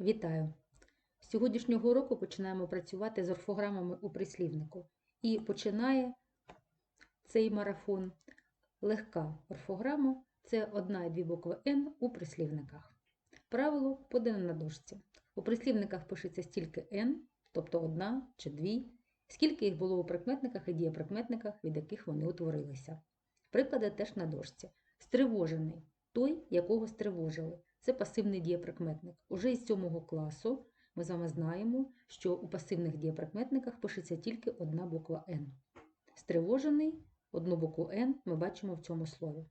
Вітаю! З сьогоднішнього року починаємо працювати з орфограмами у прислівнику. І починає цей марафон легка орфограма це одна і дві букви Н у прислівниках. Правило подане на дошці. У прислівниках пишеться стільки Н, тобто одна чи дві, скільки їх було у прикметниках і дієприкметниках, від яких вони утворилися. Приклади теж на дошці. Стривожений той, якого стривожили. Це пасивний дієприкметник. Уже із 7 класу ми з вами знаємо, що у пасивних дієприкметниках пишеться тільки одна буква Н. Стривожений, одну букву Н ми бачимо в цьому слові.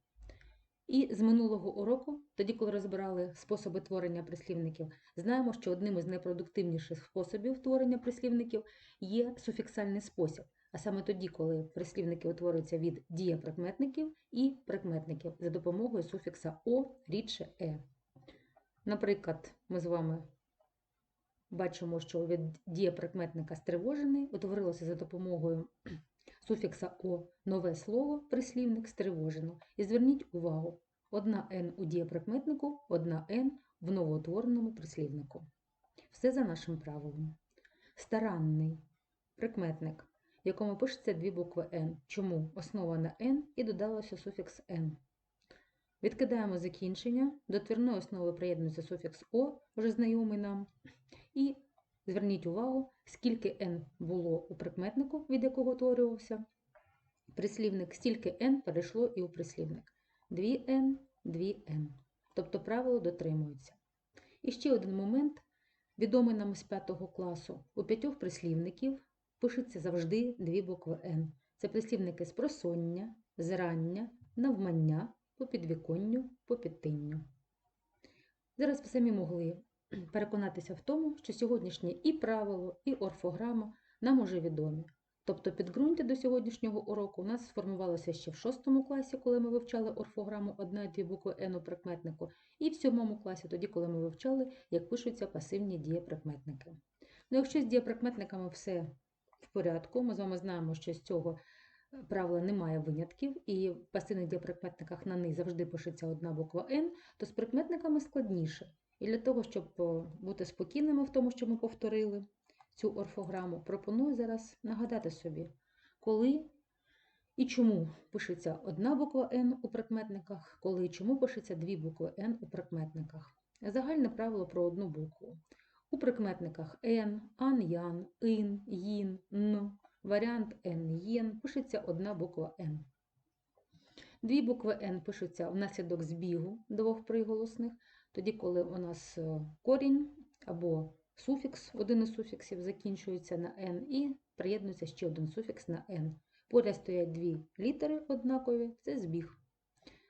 І з минулого уроку, тоді, коли розбирали способи творення прислівників, знаємо, що одним із найпродуктивніших способів творення прислівників є суфіксальний спосіб. А саме тоді, коли прислівники утворюються від дієприкметників і прикметників за допомогою суфікса О, рідше Е. Наприклад, ми з вами бачимо, що від дієприкметника стривожений утворилося за допомогою суфікса О нове слово, прислівник стривожено. І зверніть увагу, одна Н у дієприкметнику, одна Н в новоутвореному прислівнику. Все за нашим правилом. Старанний прикметник, в якому пишеться дві букви Н. Чому основа на Н і додалося суфікс Н. Відкидаємо закінчення, до твірної основи приєднується суфікс О, вже знайомий нам. І зверніть увагу, скільки N було у прикметнику, від якого утворювався прислівник, стільки N перейшло і у прислівник. 2N, 2N. Тобто правило дотримується. І ще один момент, відомий нам з 5 класу. У п'ятьох прислівників пишеться завжди дві букви N. Це прислівники з просоння, зрання, навмання, по підвіконню, по підтинню. Зараз ви самі могли переконатися в тому, що сьогоднішнє і правило, і орфограма нам уже відомі. Тобто підґрунтя до сьогоднішнього уроку у нас сформувалося ще в 6 класі, коли ми вивчали орфограму одна і дві букви Н у прикметнику, і в 7 класі, тоді, коли ми вивчали, як пишуться пасивні дієприкметники. Ну, якщо з дієприкметниками все в порядку, ми з вами знаємо, що з цього правила немає винятків, і в пасивних дієприкметниках на них завжди пишеться одна буква Н, то з прикметниками складніше. І для того, щоб бути спокійними в тому, що ми повторили цю орфограму, пропоную зараз нагадати собі, коли і чому пишеться одна буква Н у прикметниках, коли і чому пишеться дві букви Н у прикметниках. Загальне правило про одну букву. У прикметниках Н, ан, ян, ин, їн, н, варіант Н, єн, пишеться одна буква Н. Дві букви Н пишуться внаслідок збігу двох приголосних, тоді, коли у нас е, корінь або суфікс, один із суфіксів закінчується на N і приєднується ще один суфікс на N. Поряд стоять дві літери однакові, це збіг.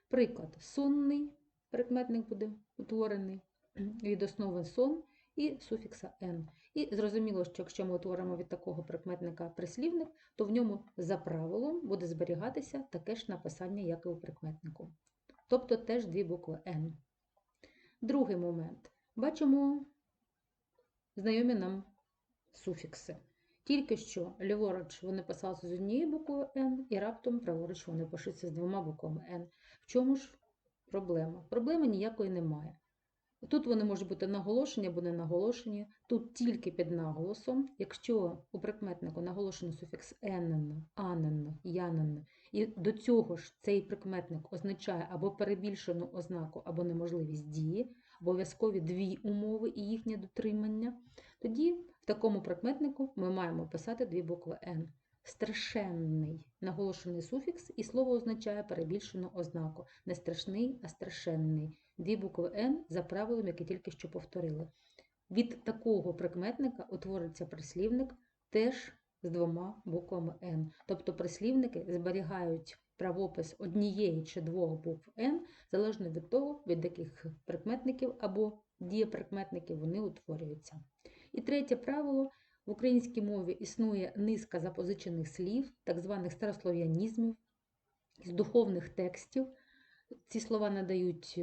Приклад, сонний прикметник буде утворений від основи сон і суфікса N. І зрозуміло, що якщо ми утворимо від такого прикметника прислівник, то в ньому за правилом буде зберігатися таке ж написання, як і у прикметнику. Тобто теж дві букви N. Другий момент. Бачимо знайомі нам суфікси. Тільки що ліворуч вони писалися з однією буквою N, і раптом праворуч вони пишуться з двома буквами N. В чому ж проблема? Проблеми ніякої немає. Тут вони можуть бути наголошені або не наголошені. Тут тільки під наголосом. Якщо у прикметнику наголошений суфікс «енен», «анен», «янен», і до цього ж цей прикметник означає або перебільшену ознаку, або неможливість дії, обов'язкові дві умови і їхнє дотримання, тоді в такому прикметнику ми маємо писати дві букви Н. Страшенний наголошений суфікс, і слово означає перебільшену ознаку. Не страшний, а страшенний. Дві букви Н за правилом, яке тільки що повторили. Від такого прикметника утвориться прислівник теж з двома буквами Н. Тобто прислівники зберігають правопис однієї чи двох букв Н, залежно від того, від яких прикметників або дієприкметників вони утворюються. І третє правило. В українській мові існує низка запозичених слів, так званих старослов'янізмів, з духовних текстів. Ці слова надають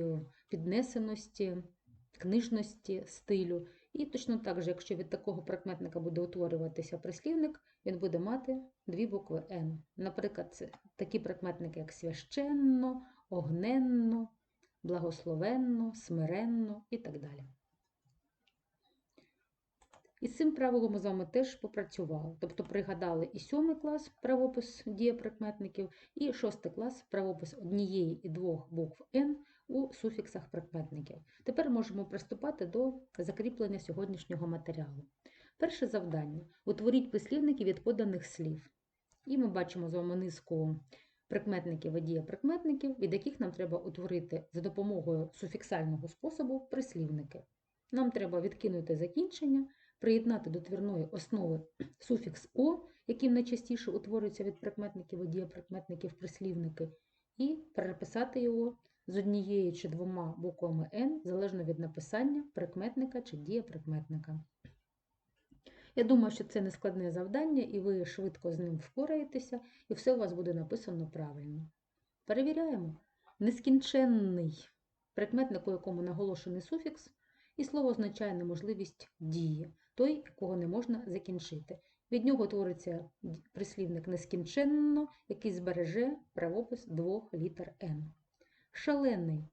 піднесеності, книжності, стилю. І точно так же, якщо від такого прикметника буде утворюватися прислівник, він буде мати дві букви Н. Наприклад, це такі прикметники, як священно, огненно, благословенно, смиренно і так далі. І з цим правилом ми з вами теж попрацювали. Тобто пригадали і сьомий клас правопис дієприкметників, і шостий клас правопис однієї і двох букв Н у суфіксах прикметників. Тепер можемо приступати до закріплення сьогоднішнього матеріалу. Перше завдання утворіть прислівники від поданих слів. І ми бачимо з вами низку прикметників і дієприкметників, від яких нам треба утворити за допомогою суфіксального способу прислівники. Нам треба відкинути закінчення, приєднати до твірної основи суфікс О, яким найчастіше утворюється від прикметників і дієприкметників прислівники, і переписати його з однією чи двома буквами Н, залежно від написання прикметника чи дієприкметника. Я думаю, що це не складне завдання, і ви швидко з ним впораєтеся, і все у вас буде написано правильно. Перевіряємо. Нескінченний прикметник, у якому наголошений суфікс, і слово означає неможливість дії, той, якого не можна закінчити. Від нього твориться прислівник нескінченно, який збереже правопис двох літер Н. Шалений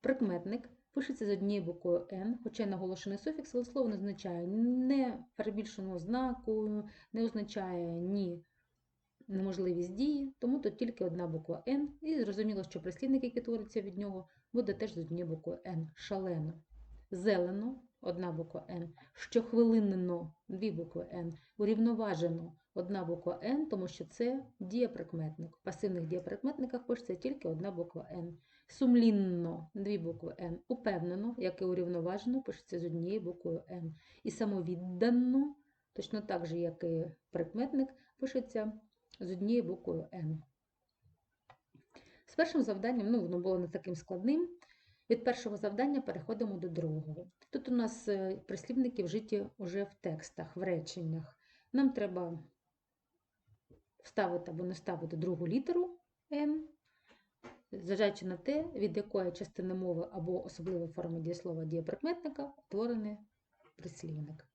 прикметник пишеться з однією буквою Н, хоча наголошений суфікс, але слово не означає не перебільшену знаку, не означає ні неможливість дії, тому тут тільки одна буква Н, і зрозуміло, що прислівник, який твориться від нього, буде теж з однією буквою Н. Шалено. Зелено одна буква Н, щохвилинно дві букви Н, урівноважено одна буква Н, тому що це дієприкметник. В пасивних дієприкметниках пишеться тільки одна буква Н. Сумлінно дві букви Н. Упевнено, як і урівноважено, пишеться з однією буквою Н. І самовіддано, точно так же, як і прикметник, пишеться з однією буквою Н. З першим завданням, ну, воно було не таким складним. Від першого завдання переходимо до другого. Тут у нас е, прислівники вжиті вже в текстах, в реченнях. Нам треба вставити або не ставити другу літеру Н, зважаючи на те, від якої частини мови або особливої форми дієслова дієприкметника утворений прислівник.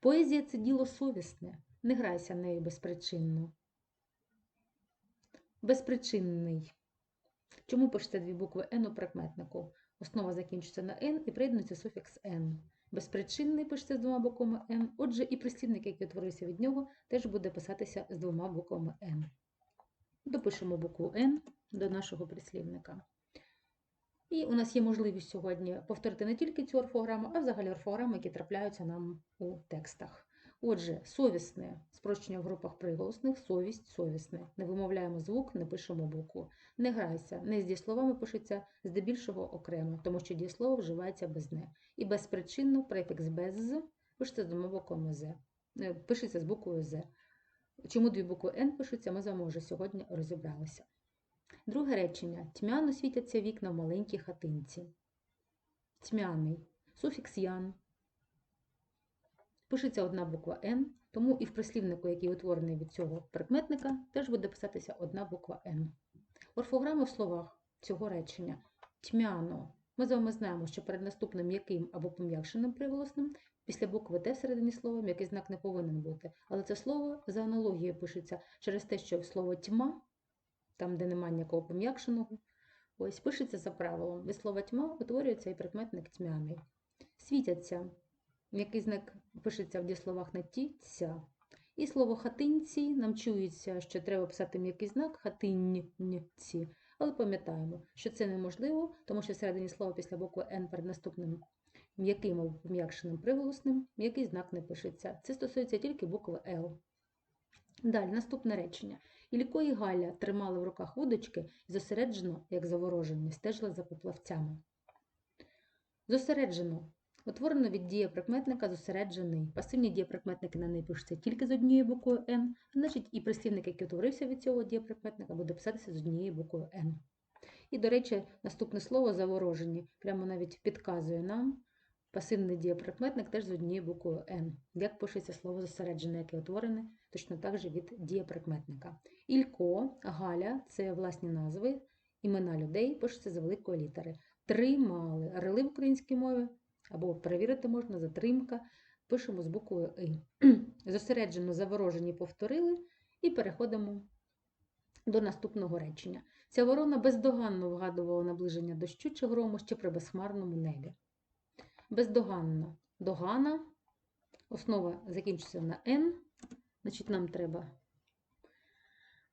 Поезія це діло совісне, не грайся нею безпричинно. Безпричинний. Чому пишеться дві букви Н у прикметнику? Основа закінчується на Н і приєднується суфікс Н. Безпричинний пишеться з двома буквами Н, отже, і прислівник, який утворився від нього, теж буде писатися з двома буквами Н. Допишемо букву Н до нашого прислівника. І у нас є можливість сьогодні повторити не тільки цю орфограму, а взагалі орфограми, які трапляються нам у текстах. Отже, совісне спрощення в групах приголосних, совість, совісне. Не вимовляємо звук, не пишемо букву. Не грайся, не з дієсловами пишеться здебільшого окремо, тому що дієслово вживається без не. І безпричинно префікс без пишеться з буквами з. Е, Пишеться з буквою з. Чому дві букви Н пишуться, ми з вами вже сьогодні розібралися. Друге речення. Тьмяно світяться вікна в маленькій хатинці. Тьмяний. Суфікс ян. Пишеться одна буква Н, тому і в прислівнику, який утворений від цього прикметника, теж буде писатися одна буква Н. Орфограми в словах цього речення тьмяно. Ми з вами знаємо, що перед наступним м'яким або пом'якшеним приголосним після букви Т всередині слова м'який знак не повинен бути. Але це слово за аналогією пишеться через те, що слово тьма, там, де немає ніякого пом'якшеного, ось пишеться за правилом. Від слова тьма утворюється і прикметник тьмяний. Світяться. М'який знак пишеться в дієсловах на ті, ця. І слово хатинці нам чується, що треба писати м'який знак хатинці. Але пам'ятаємо, що це неможливо, тому що всередині слова після букви Н перед наступним м'яким або пом'якшеним приголосним м'який знак не пишеться. Це стосується тільки букви Л. Далі, наступне речення. Ілько і Галя тримали в руках вудочки і зосереджено, як заворожені, стежили за поплавцями. Зосереджено Утворено від дієприкметника зосереджений. Пасивні дієприкметники на неї пишуться тільки з однією буквою Н, значить і прислівник, який утворився від цього дієприкметника, буде писатися з однією буквою Н. І, до речі, наступне слово заворожені прямо навіть підказує нам пасивний дієприкметник теж з однією буквою Н. Як пишеться слово зосереджене, яке утворене, точно так же від дієприкметника. Ілько, Галя це власні назви, імена людей пишуться за великої літери. Тримали. Рели в українській мові або перевірити можна затримка. Пишемо з буквою И. Зосереджено заворожені повторили і переходимо до наступного речення. Ця ворона бездоганно вгадувала наближення дощу чи грому ще при безхмарному небі. Бездоганно. Догана Основа закінчується на N. Значить, нам треба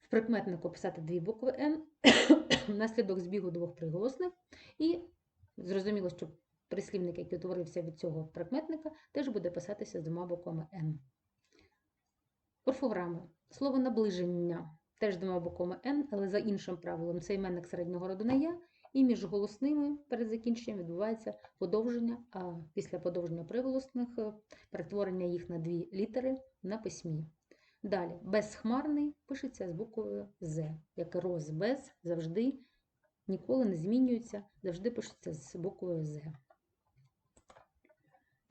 в прикметнику писати дві букви N, внаслідок збігу двох приголосних. І зрозуміло, що прислівник, який утворився від цього прикметника, теж буде писатися з двома буквами N. Орфограми. Слово наближення теж двома буквами N, але за іншим правилом це іменник середнього роду на я, і між голосними перед закінченням відбувається подовження, а після подовження приголосних е, перетворення їх на дві літери на письмі. Далі, безхмарний пишеться з буквою З, як роз без завжди ніколи не змінюється, завжди пишеться з буквою З.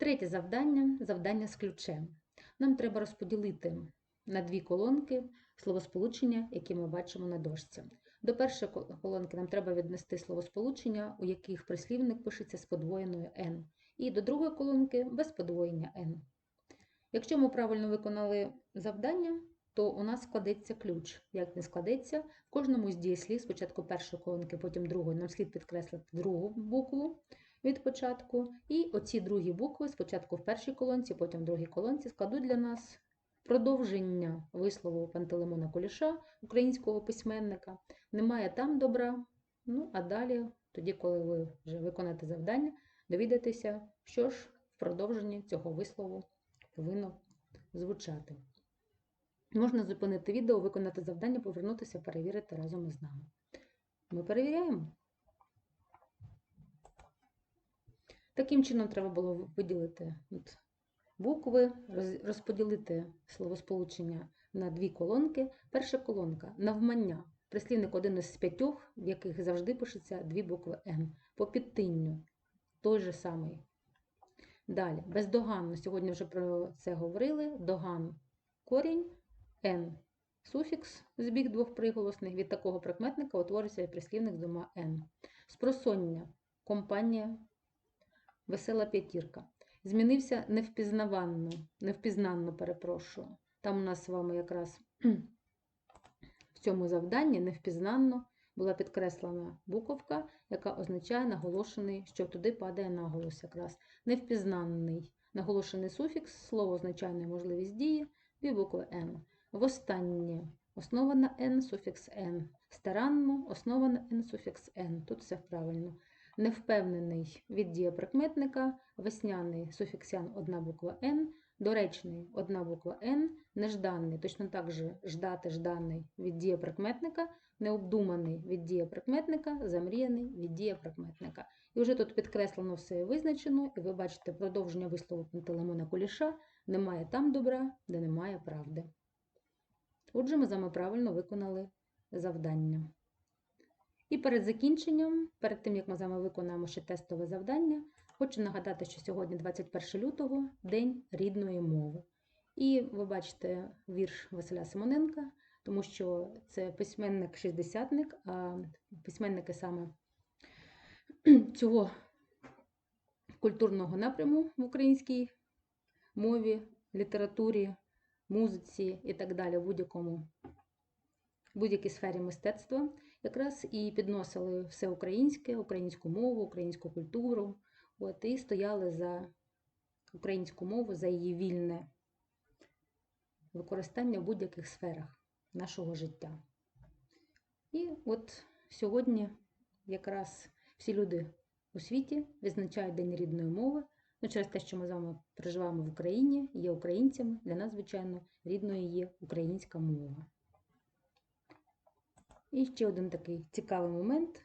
Третє завдання завдання з ключем. Нам треба розподілити на дві колонки словосполучення, які ми бачимо на дошці. До першої колонки нам треба віднести словосполучення, у яких прислівник пишеться з подвоєною n, і до другої колонки без подвоєння n. Якщо ми правильно виконали завдання, то у нас складеться ключ. Як він складеться, в кожному з дієслів спочатку першої колонки, потім другої, нам слід підкреслити другу букву від початку. І оці другі букви спочатку в першій колонці, потім в другій колонці складуть для нас продовження вислову Пантелеймона Куліша, українського письменника. Немає там добра. Ну, а далі, тоді, коли ви вже виконаєте завдання, довідаєтеся, що ж в продовженні цього вислову повинно звучати. Можна зупинити відео, виконати завдання, повернутися, перевірити разом із нами. Ми перевіряємо. Таким чином треба було виділити от букви, роз- розподілити словосполучення на дві колонки. Перша колонка навмання. Прислівник один із п'ятьох, в яких завжди пишеться дві букви Н. По підтинню той же самий. Далі, бездоганно. Сьогодні вже про це говорили. Доган корінь, Н суфікс з бік двох приголосних. Від такого прикметника утворюється і прислівник з двома Н. Спросоння, компанія, весела п'ятірка. Змінився невпізнаванно, невпізнанно, перепрошую. Там у нас з вами якраз в цьому завданні невпізнанно була підкреслена буковка, яка означає наголошений, що туди падає наголос якраз. Невпізнанний. Наголошений суфікс, слово означає неможливість дії, дві букви Н. Востаннє. Основа на N, суфікс N. Старанно, основа на N, суфікс N. Тут все правильно. Невпевнений від дієприкметника, весняний суфіксян одна буква N, доречний одна буква N, нежданий, точно так же ждати жданий від дієприкметника, необдуманий від дієприкметника, замріяний від дієприкметника. І вже тут підкреслено все визначено, і ви бачите продовження вислову Пантелеймона Куліша немає там добра, де немає правди. Отже, ми з вами правильно виконали завдання. І перед закінченням, перед тим як ми з вами виконаємо ще тестове завдання, хочу нагадати, що сьогодні 21 лютого День рідної мови. І ви бачите вірш Василя Симоненка, тому що це письменник-шістдесятник, а письменники саме цього культурного напряму в українській мові, літературі, музиці і так далі, в будь-якому будь-якій сфері мистецтва, якраз і підносили все українське, українську мову, українську культуру, от, і стояли за українську мову, за її вільне використання в будь-яких сферах нашого життя. І от сьогодні якраз всі люди у світі відзначають День рідної мови. Ну, через те, що ми з вами проживаємо в Україні, є українцями, для нас, звичайно, рідною є українська мова. І ще один такий цікавий момент.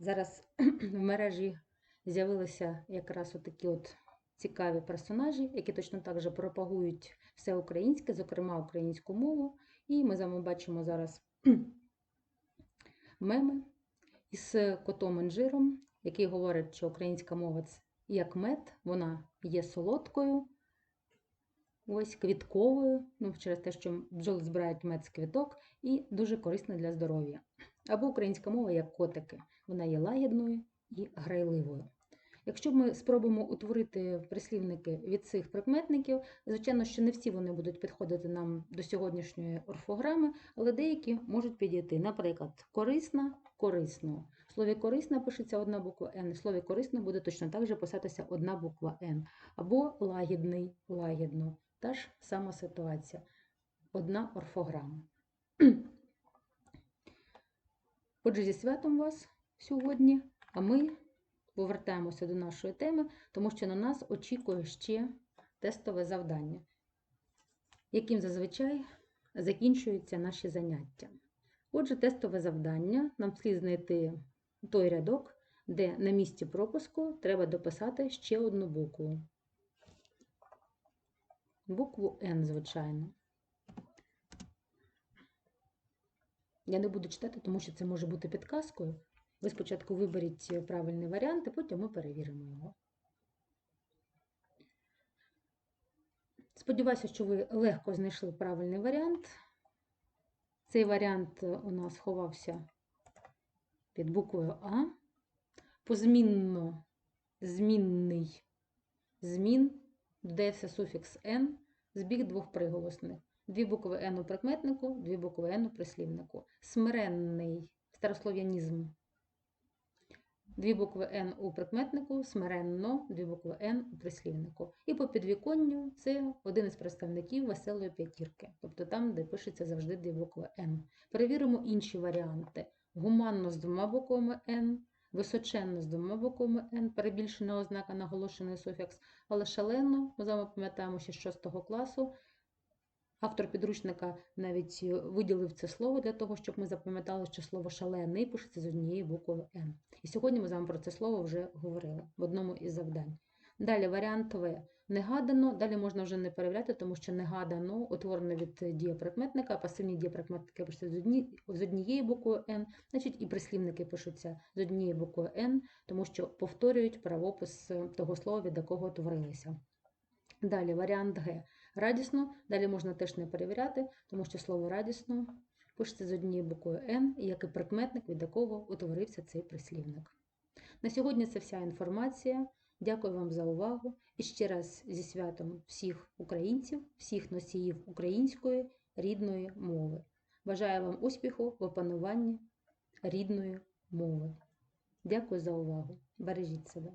Зараз в мережі з'явилися якраз такі от цікаві персонажі, які точно так же пропагують все українське, зокрема українську мову. І ми з вами бачимо зараз меми із котом інжиром, який говорить, що українська мова як мед, вона є солодкою, ось квітковою, ну, через те, що бджоли збирають мед з квіток, і дуже корисна для здоров'я. Або українська мова як котики, вона є лагідною і грайливою. Якщо ми спробуємо утворити прислівники від цих прикметників, звичайно, що не всі вони будуть підходити нам до сьогоднішньої орфограми, але деякі можуть підійти. Наприклад, корисна корисно, В слові корисна пишеться одна буква Н, в слові корисно буде точно так же писатися одна буква Н. Або лагідний, лагідно. Та ж сама ситуація. Одна орфограма. Отже, зі святом вас сьогодні, а ми повертаємося до нашої теми, тому що на нас очікує ще тестове завдання, яким зазвичай закінчуються наші заняття. Отже, тестове завдання нам слід знайти той рядок, де на місці пропуску треба дописати ще одну букву. Букву Н, звичайно. Я не буду читати, тому що це може бути підказкою. Ви спочатку виберіть правильний варіант, а потім ми перевіримо його. Сподіваюся, що ви легко знайшли правильний варіант. Цей варіант у нас ховався під буквою А. Позмінно змінний змін, додається суфікс N з бік двох приголосних. Дві букви N у прикметнику, дві букви N у прислівнику. Смиренний старослов'янізм. Дві букви Н у прикметнику, смиренно, дві букви Н у прислівнику. І по підвіконню це один із представників веселої п'ятірки, тобто там, де пишеться завжди дві букви Н. Перевіримо інші варіанти. Гуманно з двома буквами Н, височенно з двома буквами Н, перебільшена ознака, наголошений суфікс, але шалено, ми з вами пам'ятаємо ще з 6 класу. Автор підручника навіть виділив це слово для того, щоб ми запам'ятали, що слово шалений пишеться з однієї букви Н. І сьогодні ми з вами про це слово вже говорили в одному із завдань. Далі варіант В. Негадано, далі можна вже не перевіряти, тому що негадано утворено від дієприкметника, пасивні дієприкметники пишуться з, одні, з однією буквою Н, значить і прислівники пишуться з однією буквою Н, тому що повторюють правопис того слова, від якого утворилися. Далі варіант Г. Радісно, далі можна теж не перевіряти, тому що слово радісно пишеться з однією буквою Н, як і прикметник, від якого утворився цей прислівник. На сьогодні це вся інформація. Дякую вам за увагу і ще раз зі святом всіх українців, всіх носіїв української рідної мови. Бажаю вам успіху в опануванні рідної мови. Дякую за увагу. Бережіть себе.